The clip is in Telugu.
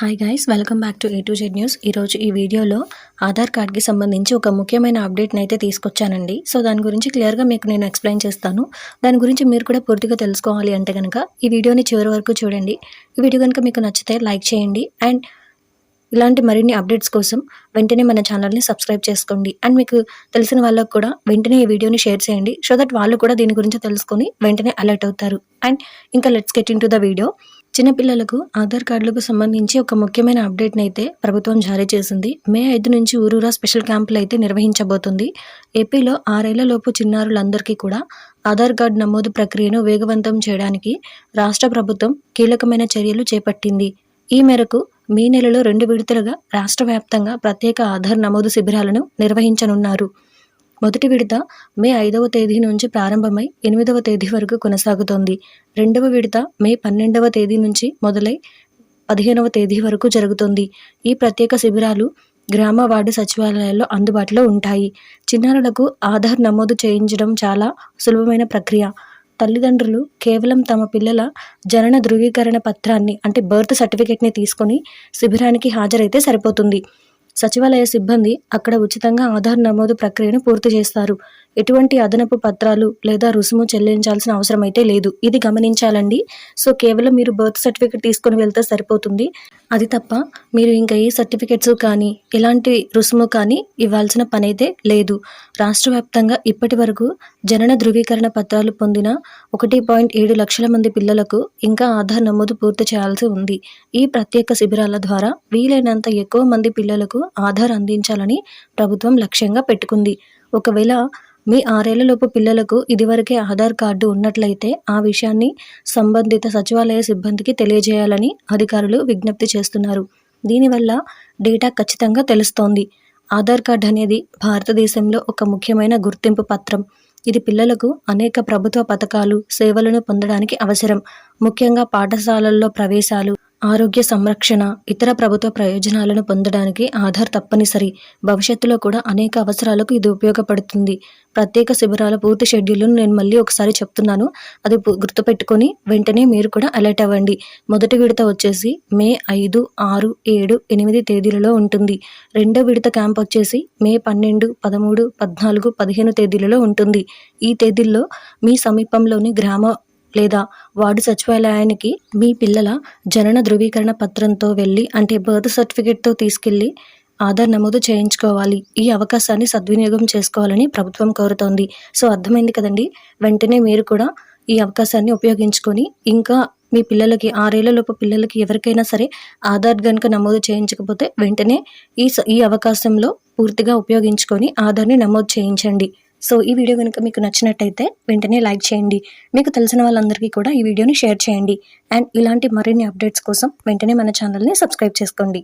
Hi guys welcome back to A to Z news ఈరోజు ఈ వీడియోలో ఆధార్ కార్డ్కి సంబంధించి ఒక ముఖ్యమైన అప్డేట్ని అయితే తీసుకొచ్చానండి. సో దాని గురించి క్లియర్గా మీకు నేను ఎక్స్ప్లెయిన్ చేస్తాను. దాని గురించి మీరు కూడా పూర్తిగా తెలుసుకోవాలి అంటే కనుక ఈ వీడియోని చివరి వరకు చూడండి. ఈ వీడియో కనుక మీకు నచ్చితే లైక్ చేయండి. అండ్ ఇలాంటి మరిన్ని అప్డేట్స్ కోసం వెంటనే మన ఛానల్ని సబ్స్క్రైబ్ చేసుకోండి. అండ్ మీకు తెలిసిన వాళ్ళకు కూడా వెంటనే ఈ వీడియోని షేర్ చేయండి. సో దట్ వాళ్ళు కూడా దీని గురించి తెలుసుకొని వెంటనే అలర్ట్ అవుతారు. అండ్ ఇంకా let's get into the video. చిన్నపిల్లలకు ఆధార్ కార్డులకు సంబంధించి ఒక ముఖ్యమైన అప్డేట్ని అయితే ప్రభుత్వం జారీ చేసింది. మే ఐదు నుంచి ఊరూరా స్పెషల్ క్యాంపులు అయితే నిర్వహించబోతుంది. ఏపీలో ఆరేళ్ళలోపు చిన్నారులందరికీ కూడా ఆధార్ కార్డు నమోదు ప్రక్రియను వేగవంతం చేయడానికి రాష్ట్ర ప్రభుత్వం కీలకమైన చర్యలు చేపట్టింది. ఈ మేరకు మే నెలలో రెండు విడతలుగా రాష్ట్ర వ్యాప్తంగా ప్రత్యేక ఆధార్ నమోదు శిబిరాలను నిర్వహించనున్నారు. మొదటి విడత మే ఐదవ తేదీ నుంచి ప్రారంభమై ఎనిమిదవ తేదీ వరకు కొనసాగుతోంది. రెండవ విడత మే పన్నెండవ తేదీ నుంచి మొదలై పదిహేనవ తేదీ వరకు జరుగుతుంది. ఈ ప్రత్యేక శిబిరాలు గ్రామ వార్డు సచివాలయాల్లో అందుబాటులో ఉంటాయి. చిన్నారులకు ఆధార్ నమోదు చేయించడం చాలా సులభమైన ప్రక్రియ. తల్లిదండ్రులు కేవలం తమ పిల్లల జనన ధృవీకరణ పత్రాన్ని అంటే బర్త్ సర్టిఫికేట్ని తీసుకొని శిబిరానికి హాజరైతే సరిపోతుంది. సచివాలయ సిబ్బంది అక్కడ ఉచితంగా ఆధార్ నమోదు ప్రక్రియను పూర్తి చేస్తారు. ఎటువంటి అదనపు పత్రాలు లేదా రుసుము చెల్లించాల్సిన అవసరం అయితే లేదు. ఇది గమనించాలండి. సో కేవలం మీరు బర్త్ సర్టిఫికేట్ తీసుకొని వెళ్తే సరిపోతుంది. అది తప్ప మీరు ఇంకా ఏ సర్టిఫికెట్స్ కానీ ఎలాంటి రుసుము కానీ ఇవ్వాల్సిన పని అయితే లేదు. రాష్ట్ర వ్యాప్తంగా ఇప్పటి వరకు జనన ధృవీకరణ పత్రాలు పొందిన ఒకటి పాయింట్ ఏడు లక్షల మంది పిల్లలకు ఇంకా ఆధార్ నమోదు పూర్తి చేయాల్సి ఉంది. ఈ ప్రత్యేక శిబిరాల ద్వారా వీలైనంత ఎక్కువ మంది పిల్లలకు ఆధార్ అందించాలని ప్రభుత్వం లక్ష్యంగా పెట్టుకుంది. ఒకవేళ మీ ఆరేళ్ళలోపు పిల్లలకు ఇదివరకే ఆధార్ కార్డు ఉన్నట్లయితే ఆ విషయాన్ని సంబంధిత సచివాలయ సిబ్బందికి తెలియజేయాలని అధికారులు విజ్ఞప్తి చేస్తున్నారు. దీనివల్ల డేటా ఖచ్చితంగా తెలుస్తోంది. ఆధార్ కార్డ్ అనేది భారతదేశంలో ఒక ముఖ్యమైన గుర్తింపు పత్రం. ఇది పిల్లలకు అనేక ప్రభుత్వ పథకాలు సేవలను పొందడానికి అవసరం. ముఖ్యంగా పాఠశాలల్లో ప్రవేశాలు ఆరోగ్య సంరక్షణ ఇతర ప్రభుత్వ ప్రయోజనాలను పొందడానికి ఆధార్ తప్పనిసరి. భవిష్యత్తులో కూడా అనేక అవసరాలకు ఇది ఉపయోగపడుతుంది. ప్రత్యేక శిబిరాల పూర్తి షెడ్యూల్ను నేను మళ్ళీ ఒకసారి చెప్తున్నాను. అది గుర్తుపెట్టుకొని వెంటనే మీరు కూడా అలర్ట్ అవ్వండి. మొదటి విడత వచ్చేసి మే ఐదు ఆరు ఏడు ఎనిమిది తేదీలలో ఉంటుంది. రెండో విడత క్యాంప్ వచ్చేసి మే పన్నెండు పదమూడు పద్నాలుగు పదిహేను తేదీలలో ఉంటుంది. ఈ తేదీల్లో మీ సమీపంలోని గ్రామ లేదా వార్డు సచివాలయానికి మీ పిల్లల జనన ధృవీకరణ పత్రంతో వెళ్ళి అంటే బర్త్ సర్టిఫికేట్తో తీసుకెళ్ళి ఆధార్ నమోదు చేయించుకోవాలి. ఈ అవకాశాన్ని సద్వినియోగం చేసుకోవాలని ప్రభుత్వం కోరుతోంది. సో అర్థమైంది కదండి? వెంటనే మీరు కూడా ఈ అవకాశాన్ని ఉపయోగించుకొని ఇంకా మీ పిల్లలకి ఆరేళ్ళలోపు పిల్లలకి ఎవరికైనా సరే ఆధార్ కనుక నమోదు చేయించకపోతే వెంటనే ఈ ఈ అవకాశంలో పూర్తిగా ఉపయోగించుకొని ఆధార్ని నమోదు చేయించండి. సో ఈ వీడియో కనుక మీకు నచ్చినట్టయితే వెంటనే లైక్ చేయండి. మీకు తెలిసిన వాళ్ళందరికీ కూడా ఈ వీడియోని షేర్ చేయండి. అండ్ ఇలాంటి మరిన్ని అప్డేట్స్ కోసం వెంటనే మన ఛానల్ని సబ్స్క్రైబ్ చేసుకోండి.